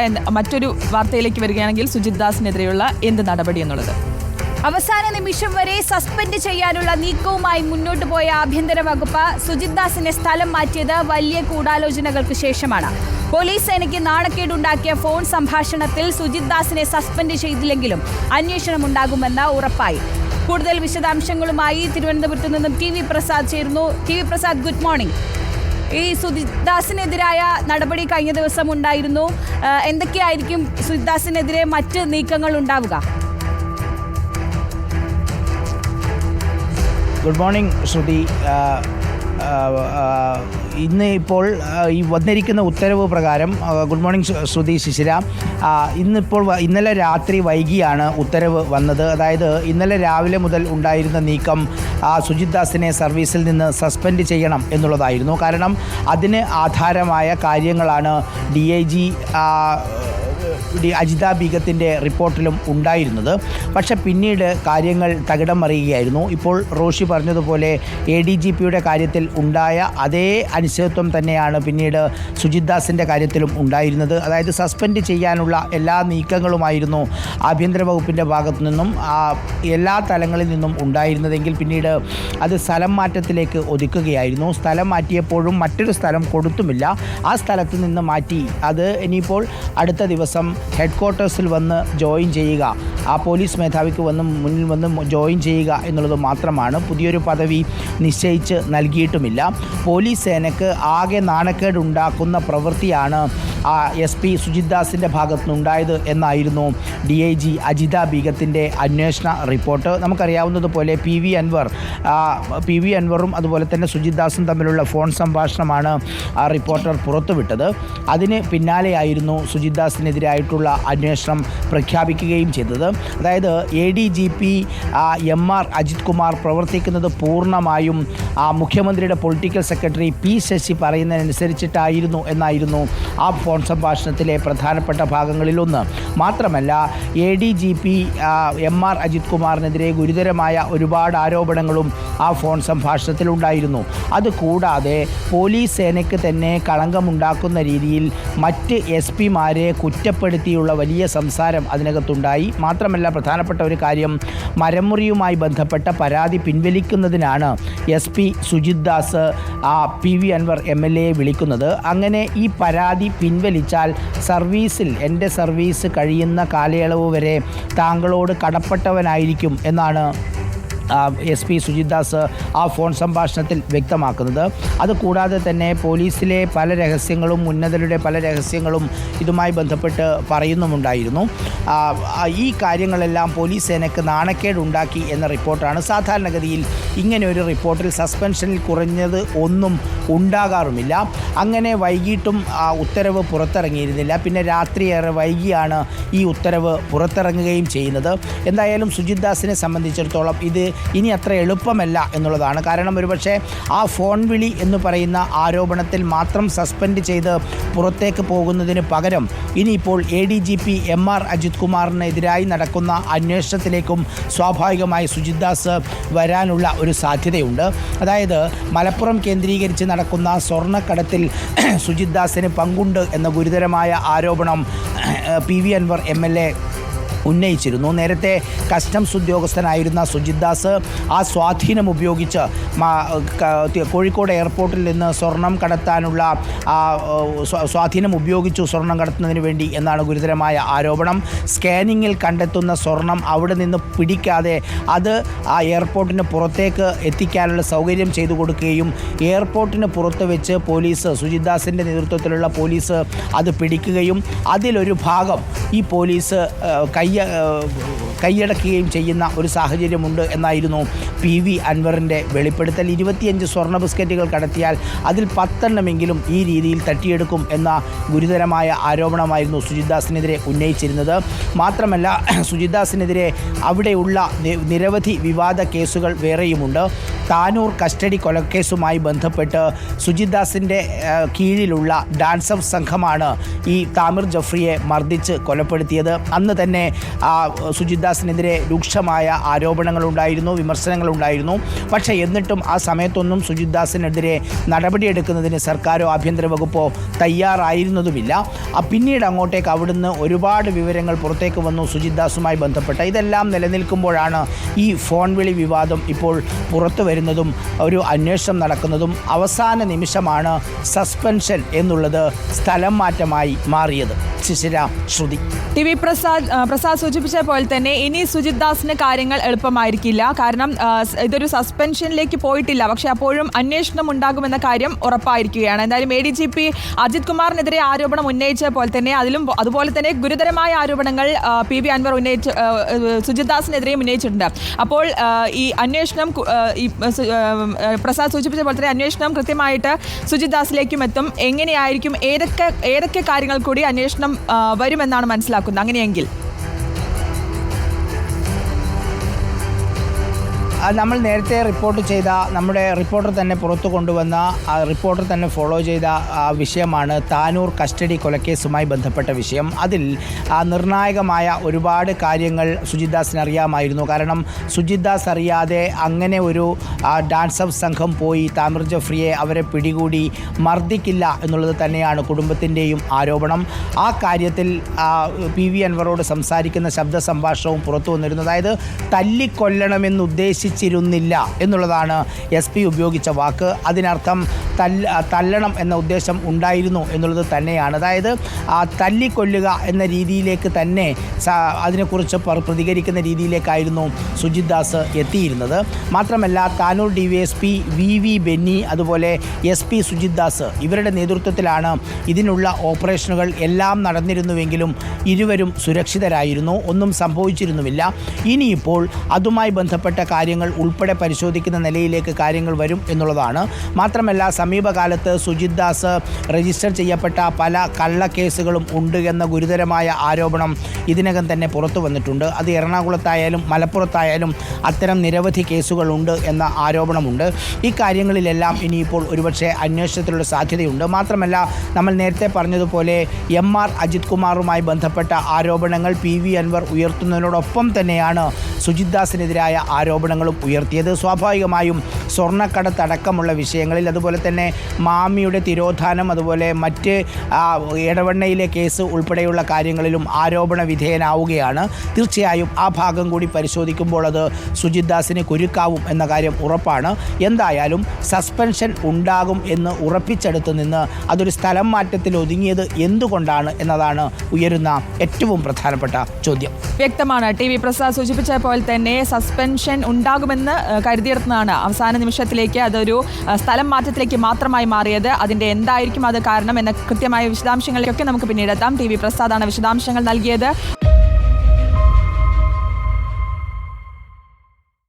എന്ന് മറ്റൊരു വാർത്തയിലേക്ക് വരികയാണെങ്കിൽ സുജിത് ദാസിനെതിരെയുള്ള എന്ത് നടപടി എന്നുള്ളത്? അവസാന നിമിഷം വരെ സസ്പെൻഡ് ചെയ്യാനുള്ള നീക്കവുമായി മുന്നോട്ട് പോയ ആഭ്യന്തര വകുപ്പ് സുജിത് ദാസിനെ സ്ഥലം മാറ്റിയത് വലിയ കൂടാലോചനകൾക്ക് ശേഷമാണ്. പോലീസ് സേനയ്ക്ക് നാണക്കേടുണ്ടാക്കിയ ഫോൺ സംഭാഷണത്തിൽ സുജിത് ദാസിനെ സസ്പെൻഡ് ചെയ്തില്ലെങ്കിലും അന്വേഷണം ഉണ്ടാകുമെന്ന് ഉറപ്പായി. കൂടുതൽ വിശദാംശങ്ങളുമായി തിരുവനന്തപുരത്ത് നിന്നും ടി വി പ്രസാദ് ചേരുന്നു. T V Prasad good morning. ഈ സുജിത് ദാസിനെതിരായ നടപടി കഴിഞ്ഞ ദിവസം ഉണ്ടായിരുന്നു. എന്തൊക്കെയായിരിക്കും സുദാസിനെതിരെ ദാസിനെതിരെ മറ്റ് നീക്കങ്ങൾ ഉണ്ടാവുക? Good morning Shruthi. ഇന്ന് ഇപ്പോൾ ഈ വന്നിരിക്കുന്ന ഉത്തരവ് പ്രകാരം ഗുഡ് മോർണിംഗ് ശ്രു- ശ്രുതി ശിശിര. ഇന്നിപ്പോൾ ഇന്നലെ രാത്രി വൈകിയാണ് ഉത്തരവ് വന്നത്. അതായത് ഇന്നലെ രാവിലെ മുതൽ ഉണ്ടായിരുന്ന നീക്കം സുജിത് ദാസിനെ സർവീസിൽ നിന്ന് സസ്പെൻഡ് ചെയ്യണം എന്നുള്ളതായിരുന്നു. കാരണം അതിന് ആധാരമായ കാര്യങ്ങളാണ് ഡി ഐ ജി അജിത ബീഗത്തിന്റെ റിപ്പോർട്ടിലും ഉണ്ടായിരുന്നത്. പക്ഷെ പിന്നീട് കാര്യങ്ങൾ തകിടം മറിയുകയായിരുന്നു. ഇപ്പോൾ റോഷി പറഞ്ഞതുപോലെ എ ഡി ജി പിയുടെ കാര്യത്തിൽ ഉണ്ടായ അതേ അനിശ്ചിതത്വം തന്നെയാണ് പിന്നീട് സുജിത് ദാസിന്റെ കാര്യത്തിലും ഉണ്ടായിരുന്നത്. അതായത് സസ്പെൻഡ് ചെയ്യാനുള്ള എല്ലാ നീക്കങ്ങളുമായിരുന്നു ആഭ്യന്തര വകുപ്പിന്റെ ഭാഗത്തു നിന്നും എല്ലാ തലങ്ങളിൽ നിന്നും ഉണ്ടായിരുന്നതെങ്കിൽ പിന്നീട് അത് സ്ഥലം മാറ്റത്തിലേക്ക് ഒതുക്കുകയായിരുന്നു. സ്ഥലം മാറ്റിയപ്പോഴും മറ്റൊരു സ്ഥലം കൊടുത്തുമില്ല. ആ സ്ഥലത്ത് നിന്ന് മാറ്റി. അത് ഇനിയിപ്പോൾ അടുത്ത ദിവസം ഹെഡ് ക്വാർട്ടേഴ്സിൽ വന്ന് ജോയിൻ ചെയ്യുക. ആ പോലീസ് മേധാവിക്ക് വന്ന് മുന്നിൽ വന്ന് ജോയിൻ ചെയ്യുക എന്നുള്ളത് മാത്രമാണ്. പുതിയൊരു പദവി നിശ്ചയിച്ച് നൽകിയിട്ടുമില്ല. പോലീസ് സേനയ്ക്ക് ആകെ നാണക്കേടുണ്ടാക്കുന്ന പ്രവൃത്തിയാണ് എസ് പി സുജിത് ദാസിന്റെ ഭാഗത്തുനിന്നുണ്ടായത് എന്നായിരുന്നു ഡി ഐ ജി അജിത ബീഗത്തിന്റെ അന്വേഷണ റിപ്പോർട്ട്. നമുക്കറിയാവുന്നതുപോലെ P V Anwar P V അൻവറും അതുപോലെ തന്നെ സുജിത് ദാസും തമ്മിലുള്ള ഫോൺ സംഭാഷണമാണ് ആ റിപ്പോർട്ടർ പുറത്തുവിട്ടത്. അതിന് പിന്നാലെയായിരുന്നു സുജിത് ദാസിനെതിരായിട്ടുള്ള അന്വേഷണം പ്രഖ്യാപിക്കുകയും ചെയ്തത്. അതായത് A D G P M R Ajith Kumar പ്രവർത്തിക്കുന്നത് പൂർണമായും ആ മുഖ്യമന്ത്രിയുടെ പൊളിറ്റിക്കൽ സെക്രട്ടറി പി ശശി പറയുന്നതിനനുസരിച്ചിട്ടായിരുന്നു എന്നായിരുന്നു ആ ഫോൺ സംഭാഷണത്തിലെ പ്രധാനപ്പെട്ട ഭാഗങ്ങളിലൊന്ന്. മാത്രമല്ല A D G P M R Ajith കുമാറിനെതിരെ ഗുരുതരമായ ഒരുപാട് ആരോപണങ്ങളും ആ ഫോൺ സംഭാഷണത്തിലുണ്ടായിരുന്നു അതുകൂടാതെ പോലീസ് സേനയ്ക്ക് തന്നെ കളങ്കമുണ്ടാക്കുന്ന രീതിയിൽ മറ്റ് എസ് പിമാരെ കുറ്റപ്പെടുത്തിയുള്ള വലിയ സംസാരം അതിനകത്തുണ്ടായി. മാത്രമല്ല പ്രധാനപ്പെട്ട ഒരു കാര്യം മരമുറിയുമായി ബന്ധപ്പെട്ട പരാതി പിൻവലിക്കുന്നതിനാണ് S P Sujith Das P V Anwar M L എയെ വിളിക്കുന്നത്. അങ്ങനെ ഈ പരാതി പിൻവലിച്ചാൽ സർവീസിൽ എന്റെ സർവീസ് കഴിയുന്ന കാലയളവ് വരെ താങ്കളോട് കടപ്പെട്ടവനായിരിക്കും എന്നാണ് എസ് പി സുജിത് ദാസ് ആ ഫോൺ സംഭാഷണത്തിൽ വ്യക്തമാക്കുന്നത്. അതുകൂടാതെ തന്നെ പോലീസിലെ പല രഹസ്യങ്ങളും ഉന്നതരുടെ പല രഹസ്യങ്ങളും ഇതുമായി ബന്ധപ്പെട്ട് പറയുന്നുമുണ്ടായിരുന്നു. ഈ കാര്യങ്ങളെല്ലാം പോലീസ് സേനയ്ക്ക് നാണക്കേടുണ്ടാക്കി എന്ന റിപ്പോർട്ടാണ് സാധാരണഗതിയിൽ ഇങ്ങനെ ഒരു റിപ്പോർട്ടിൽ സസ്പെൻഷനിൽ കുറഞ്ഞത് ഒന്നും ഉണ്ടാകാറുമില്ല. അങ്ങനെ വൈകിട്ടും ആ ഉത്തരവ് പുറത്തിറങ്ങിയിരുന്നില്ല. പിന്നെ രാത്രിയേറെ വൈകിയാണ് ഈ ഉത്തരവ് പുറത്തിറങ്ങുകയും ചെയ്യുന്നത്. എന്തായാലും സുജിത് ദാസിനെ സംബന്ധിച്ചിടത്തോളം ഇത് ഇനി അത്ര എളുപ്പമല്ല എന്നുള്ളതാണ്. കാരണം ഒരുപക്ഷെ ആ ഫോൺ വിളി എന്ന് പറയുന്ന ആരോപണത്തിൽ മാത്രം സസ്പെൻഡ് ചെയ്ത് പുറത്തേക്ക് പോകുന്നതിന് പകരം ഇനിയിപ്പോൾ A D G P M R Ajith കുമാറിനെതിരായി നടക്കുന്ന അന്വേഷണത്തിലേക്കും സ്വാഭാവികമായി സുജിത് ദാസ് വരാനുള്ള ഒരു സാധ്യതയുണ്ട്. അതായത് മലപ്പുറം കേന്ദ്രീകരിച്ച് നടക്കുന്ന സ്വർണക്കടത്തിൽ സുജിത് ദാസിന് പങ്കുണ്ട് എന്ന ഗുരുതരമായ ആരോപണം P V Anwar M L A ഉന്നയിച്ചിരുന്നു. നേരത്തെ കസ്റ്റംസ് ഉദ്യോഗസ്ഥനായിരുന്ന സുജിത് ദാസ് ആ സ്വാധീനം ഉപയോഗിച്ച് കോഴിക്കോട് എയർപോർട്ടിൽ നിന്ന് സ്വർണം കടത്താനുള്ള സ്വാധീനം ഉപയോഗിച്ചു സ്വർണം കടത്തുന്നതിന് വേണ്ടി എന്നാണ് ഗുരുതരമായ ആരോപണം. സ്കാനിങ്ങിൽ കണ്ടെത്തുന്ന സ്വർണം അവിടെ നിന്ന് പിടിക്കാതെ അത് ആ എയർപോർട്ടിന് പുറത്തേക്ക് എത്തിക്കാനുള്ള സൗകര്യം ചെയ്തു കൊടുക്കുകയും എയർപോർട്ടിന് പുറത്ത് വെച്ച് പോലീസ് സുജിത് ദാസിന്റെ നേതൃത്വത്തിലുള്ള പോലീസ് അത് പിടിക്കുകയും അതിലൊരു ഭാഗം ഈ പോലീസ് ആ, കൈയടക്കുകയും ചെയ്യുന്ന ഒരു സാഹചര്യമുണ്ട് എന്നായിരുന്നു പി വി അൻവറിന്റെ വെളിപ്പെടുത്തൽ. ഇരുപത്തിയഞ്ച് സ്വർണ ബിസ്ക്കറ്റുകൾ കടത്തിയാൽ അതിൽ പത്തെണ്ണമെങ്കിലും ഈ രീതിയിൽ തട്ടിയെടുക്കും എന്ന ഗുരുതരമായ ആരോപണമായിരുന്നു സുജിത്ദാസിനെതിരെ ഉന്നയിച്ചിരുന്നത്. മാത്രമല്ല സുജിത്ദാസിനെതിരെ അവിടെയുള്ള നിരവധി വിവാദ കേസുകൾ വേറെയുമുണ്ട്. താനൂർ കസ്റ്റഡി കൊലക്കേസുമായി ബന്ധപ്പെട്ട് സുജിത് ദാസിന്റെ കീഴിലുള്ള ഡാൻസ് സംഘമാണ് ഈ താമിർ ജഫ്രിയെ മർദ്ദിച്ച് കൊലപ്പെടുത്തിയത്. അന്ന് തന്നെ ആ, സുജിത് ദാസിനെതിരെ രൂക്ഷമായ ആരോപണങ്ങളുണ്ടായിരുന്നു വിമർശനങ്ങളുണ്ടായിരുന്നു. പക്ഷേ എന്നിട്ടും ആ സമയത്തൊന്നും സുജിത് ദാസിനെതിരെ നടപടിയെടുക്കുന്നതിന് സർക്കാരോ ആഭ്യന്തര വകുപ്പോ തയ്യാറായിരുന്നതുമില്ല. പിന്നീട് അങ്ങോട്ടേക്ക് അവിടുന്ന് ഒരുപാട് വിവരങ്ങൾ പുറത്തേക്ക് വന്നു സുജിത് ദാസുമായി ബന്ധപ്പെട്ട. ഇതെല്ലാം നിലനിൽക്കുമ്പോഴാണ് ഈ ഫോൺ വിളി വിവാദം ഇപ്പോൾ പുറത്തു വരുന്നതും ഒരു അന്വേഷണം നടക്കുന്നതും അവസാന നിമിഷമാണ് സസ്പെൻഷൻ എന്നുള്ളത് സ്ഥലം മാറ്റമായി മാറിയത്. ശിശിര ശ്രുതി. ടി വി പ്രസാദ് പ്രസാദ് സൂചിപ്പിച്ച പോലെ തന്നെ ഇനി സുജിത് ദാസിന് കാര്യങ്ങൾ എളുപ്പമായിരിക്കില്ല. കാരണം ഇതൊരു സസ്പെൻഷനിലേക്ക് പോയിട്ടില്ല. പക്ഷെ അപ്പോഴും അന്വേഷണം ഉണ്ടാകുമെന്ന കാര്യം ഉറപ്പായിരിക്കുകയാണ്. എന്തായാലും A D G P Ajith കുമാറിനെതിരെ ആരോപണം ഉന്നയിച്ച പോലെ തന്നെ അതിലും അതുപോലെ തന്നെ ഗുരുതരമായ ആരോപണങ്ങൾ പി വി അൻവർ ഉന്നയിച്ച് സുജിത് ദാസിനെതിരെയും ഉന്നയിച്ചിട്ടുണ്ട്. അപ്പോൾ ഈ അന്വേഷണം പ്രസാദ് സൂചിപ്പിച്ച പോലെ തന്നെ അന്വേഷണം കൃത്യമായിട്ട് സുജിത് ദാസിലേക്കും എത്തും. എങ്ങനെയായിരിക്കും? ഏതൊക്കെ ഏതൊക്കെ കാര്യങ്ങൾ കൂടി അന്വേഷണം വരുമെന്നാണ് മനസ്സിലാക്കുന്നത്. അങ്ങനെയെങ്കിൽ. നമ്മൾ നേരത്തെ റിപ്പോർട്ട് ചെയ്ത നമ്മുടെ റിപ്പോർട്ടർ തന്നെ പുറത്തു കൊണ്ടുവന്ന ആ റിപ്പോർട്ടർ തന്നെ ഫോളോ ചെയ്ത ആ വിഷയമാണ് താനൂർ കസ്റ്റഡി കൊലക്കേസുമായി ബന്ധപ്പെട്ട വിഷയം. അതിൽ നിർണായകമായ ഒരുപാട് കാര്യങ്ങൾ സുജിത് ദാസിന് അറിയാമായിരുന്നു. കാരണം സുജിത് ദാസ് അറിയാതെ അങ്ങനെ ഒരു ഡാൻസ് ഓഫ് സംഘം പോയി താമിർ ജഫ്രിയെ അവരെ പിടികൂടി മർദ്ദിക്കില്ല എന്നുള്ളത് തന്നെയാണ് കുടുംബത്തിന്റെയും ആരോപണം. ആ കാര്യത്തിൽ പി വി അൻവറോട് സംസാരിക്കുന്ന ശബ്ദ സംഭാഷണവും പുറത്തു വന്നിരുന്നു. അതായത് തല്ലിക്കൊല്ലണമെന്ന് ഉദ്ദേശിച്ചിരുന്നില്ല എന്നുള്ളതാണ് എസ് പി ഉപയോഗിച്ച വാക്ക്. അതിനർത്ഥം തല്ല തല്ലണം എന്ന ഉദ്ദേശം ഉണ്ടായിരുന്നു എന്നുള്ളത് തന്നെയാണ്. അതായത് തല്ലിക്കൊല്ലുക എന്ന രീതിയിലേക്ക് തന്നെ അതിനെക്കുറിച്ച് പ്രതികരിക്കുന്ന രീതിയിലേക്കായിരുന്നു സുജിത് ദാസ് എത്തിയിരുന്നത്. മാത്രമല്ല Tanur D V S P V V Benny അതുപോലെ എസ് പി സുജിത് ദാസ് ഇവരുടെ നേതൃത്വത്തിലാണ് ഇതിനുള്ള ഓപ്പറേഷനുകൾ എല്ലാം നടന്നിരുന്നുവെങ്കിലും ഇരുവരും സുരക്ഷിതരായിരുന്നു. ഒന്നും സംഭവിച്ചിരുന്നുമില്ല ഇനിയിപ്പോൾ അതുമായി ബന്ധപ്പെട്ട കാര്യങ്ങൾ ഉൾപ്പെടെ പരിശോധിക്കുന്ന നിലയിലേക്ക് കാര്യങ്ങൾ വരും എന്നുള്ളതാണ്. മാത്രമല്ല സമീപകാലത്ത് സുജിത് ദാസ് രജിസ്റ്റർ ചെയ്യപ്പെട്ട പല കള്ളക്കേസുകളും ഉണ്ട് എന്ന ഗുരുതരമായ ആരോപണം ഇതിനകം തന്നെ പുറത്തു വന്നിട്ടുണ്ട്. അത് എറണാകുളത്തായാലും മലപ്പുറത്തായാലും അത്തരം നിരവധി കേസുകളുണ്ട് എന്ന ആരോപണമുണ്ട്. ഈ കാര്യങ്ങളിലെല്ലാം ഇനിയിപ്പോൾ ഒരുപക്ഷെ അന്വേഷണത്തിലുള്ള സാധ്യതയുണ്ട്. മാത്രമല്ല നമ്മൾ നേരത്തെ പറഞ്ഞതുപോലെ എം ആർ അജിത് കുമാറുമായി ബന്ധപ്പെട്ട ആരോപണങ്ങൾ പി വി അൻവർ ഉയർത്തുന്നതിനോടൊപ്പം തന്നെയാണ് സുജിത് ദാസിനെതിരായ ആരോപണങ്ങളും ഉയർത്തിയത് സ്വാഭാവികമായും സ്വർണക്കടത്തടക്കമുള്ള വിഷയങ്ങളിൽ. അതുപോലെ തന്നെ മാമിയുടെ തിരോധാനം അതുപോലെ മറ്റ് ഇടവണ്ണയിലെ കേസ് ഉൾപ്പെടെയുള്ള കാര്യങ്ങളിലും ആരോപണ വിധേയനാവുകയാണ്. തീർച്ചയായും ആ ഭാഗം കൂടി പരിശോധിക്കുമ്പോൾ അത് സുജിത് ദാസിന് കുരുക്കാവും എന്ന കാര്യം ഉറപ്പാണ്. എന്തായാലും സസ്പെൻഷൻ ഉണ്ടാകും എന്ന് ഉറപ്പിച്ചെടുത്ത് നിന്ന് അതൊരു സ്ഥലം മാറ്റത്തിൽ ഒതുങ്ങിയത് എന്തുകൊണ്ടാണ് എന്നതാണ് ഉയരുന്ന ഏറ്റവും പ്രധാനപ്പെട്ട ചോദ്യം. വ്യക്തമാണ്. ടി വി പ്രസാദ് സൂചിപ്പിച്ച പോലെ തന്നെ സസ്പെൻഷൻ ഉണ്ടാകുമെന്ന് കരുതിയിരുന്നതാണ് അവസാന നിമിഷത്തിലേക്ക് അതൊരു സ്ഥലം മാറ്റത്തിലേക്ക് മാത്രമായി മാറിയത്. അതിന്റെ എന്തായിരിക്കും അത് കാരണം എന്ന കൃത്യമായ വിശദാംശങ്ങളിലൊക്കെ നമുക്ക് പിന്നീട് എത്താം ടി വി പ്രസാദാണ് വിശദാംശങ്ങൾ നൽകിയത്.